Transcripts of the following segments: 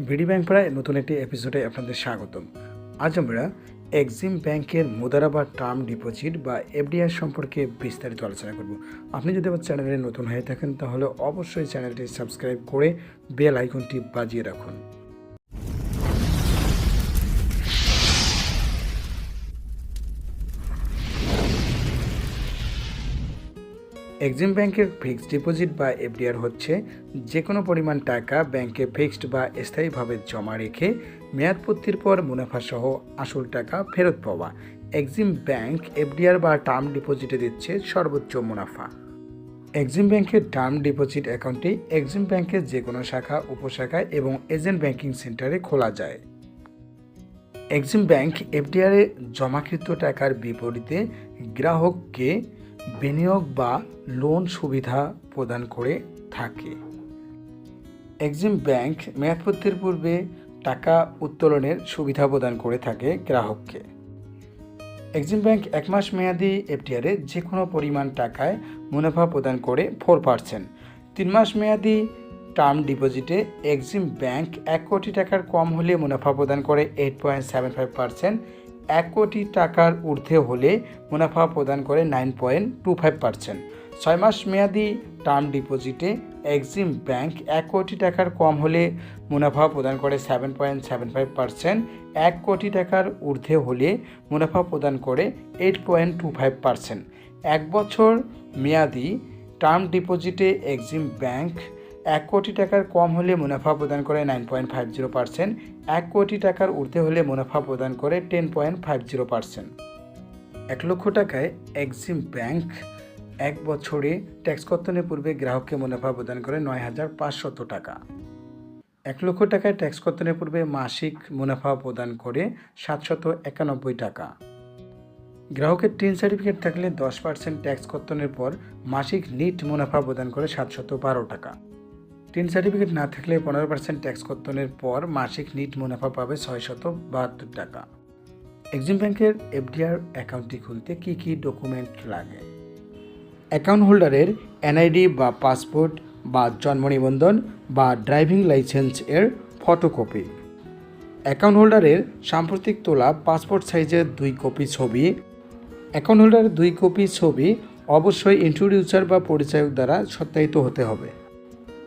BD bank প্রায় নতুন একটি এপিসোডে আপনাদের স্বাগতম। আজ আমরা এক্সিম ব্যাংকের মুদারা বা টার্ম ডিপোজিট বা এফডিআই সম্পর্কে বিস্তারিত আলোচনা করব। আপনি যদি আমার চ্যানেলে নতুন হয়ে থাকেন, তাহলে অবশ্যই চ্যানেলটি সাবস্ক্রাইব করে বেল আইকনটি বাজিয়ে রাখুন। এক্সিম ব্যাংকের ফিক্সড ডিপোজিট বা এফডিআর হচ্ছে যে কোনো পরিমাণ টাকা ব্যাংকে ফিক্সড বা স্থায়ীভাবে জমা রেখে মেয়াদপূর্তির পর মুনাফাসহ আসল টাকা ফেরত পাওয়া। এক্সিম ব্যাংক এফডিআর বা টার্ম ডিপোজিটে দিচ্ছে সর্বোচ্চ মুনাফা। এক্সিম ব্যাংকের টার্ম ডিপোজিট অ্যাকাউন্টটি এক্সিম ব্যাংকের যে কোনো শাখা, উপশাখায় এবং এজেন্ট ব্যাংকিং সেন্টারে খোলা যায়। এক্সিম ব্যাংক এফডিআরে জমাকৃত টাকার বিপরীতে গ্রাহককে বিনিয়োগ বা লোন সুবিধা প্রদান করে থাকে। এক্সিম ব্যাংক মেয়াদপত্তির পূর্বে টাকা উত্তোলনের সুবিধা প্রদান করে থাকে গ্রাহককে। এক্সিম ব্যাংক এক মাস মেয়াদি এফডিআরে যে কোনো পরিমাণ টাকায় মুনাফা প্রদান করে ফোর পার্সেন্ট। তিন মাস মেয়াদি টার্ম ডিপোজিটে এক্সিম ব্যাংক এক কোটি টাকার কম হলে মুনাফা প্রদান করে eight point seven five percent এক কোটি টাকার ঊর্ধ্বে হলে মুনাফা প্রদান করে nine point two five percent. ছয় মাস মেয়াদি টার্ম ডিপোজিটে এক্সিম ব্যাংক এক কোটি টাকার কম হলে মুনাফা প্রদান করে seven point seven five percent. এক কোটি টাকার ঊর্ধ্বে হলে মুনাফা প্রদান করে eight point two five percent. এক বছর মেয়াদি টার্ম ডিপোজিটে এক্সিম ব্যাংক এক কোটি টাকার কম হলে মুনাফা প্রদান করে nine point five zero percent এক কোটি টাকার ঊর্ধ্বে হলে মুনাফা প্রদান করে ten point five zero percent এক লক্ষ টাকায় এক্সিম ব্যাংক এক বছরে ট্যাক্স কর্তনের পূর্বে গ্রাহককে মুনাফা প্রদান করে নয় হাজার পাঁচশত টাকা। এক লক্ষ টাকায় ট্যাক্স কর্তনের পূর্বে মাসিক মুনাফা প্রদান করে সাতশত একানব্বই টাকা। গ্রাহকের টিন সার্টিফিকেট থাকলে দশ পার্সেন্ট ট্যাক্স কর্তনের পর মাসিক নিট মুনাফা প্রদান করে সাতশত বারো টাকা। টিন সার্টিফিকেট না থাকলে পনেরো পার্সেন্ট ট্যাক্স কর্তনের পর মাসিক নিট মুনাফা পাবে ছয়শত বাহাত্তর টাকা। এক্সিম ব্যাংকের এফডিআর অ্যাকাউন্টটি খুলতে কী কী ডকুমেন্ট লাগে? অ্যাকাউন্ট হোল্ডারের এনআইডি বা পাসপোর্ট বা জন্ম নিবন্ধন বা ড্রাইভিং লাইসেন্স এর ফটোকপি। অ্যাকাউন্ট হোল্ডারের সাম্প্রতিক তোলা পাসপোর্ট সাইজের দুই কপি ছবি। অ্যাকাউন্ট হোল্ডারের দুই কপি ছবি অবশ্যই ইন্ট্রোডিউসার বা পরিচায়ক দ্বারা সত্যায়িত হতে হবে।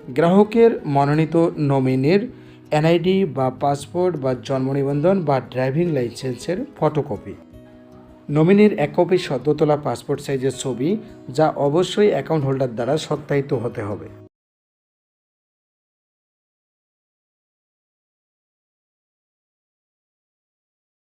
গ্রাহকের মনোনীত নমিনির এনআইডি বা পাসপোর্ট বা জন্ম নিবন্ধন বা ড্রাইভিং লাইসেন্সের ফটোকপি। নমিনির এক কপি সদ্যতলা পাসপোর্ট সাইজের ছবি, যা অবশ্যই অ্যাকাউন্ট হোল্ডার দ্বারা সত্যায়িত হতে হবে।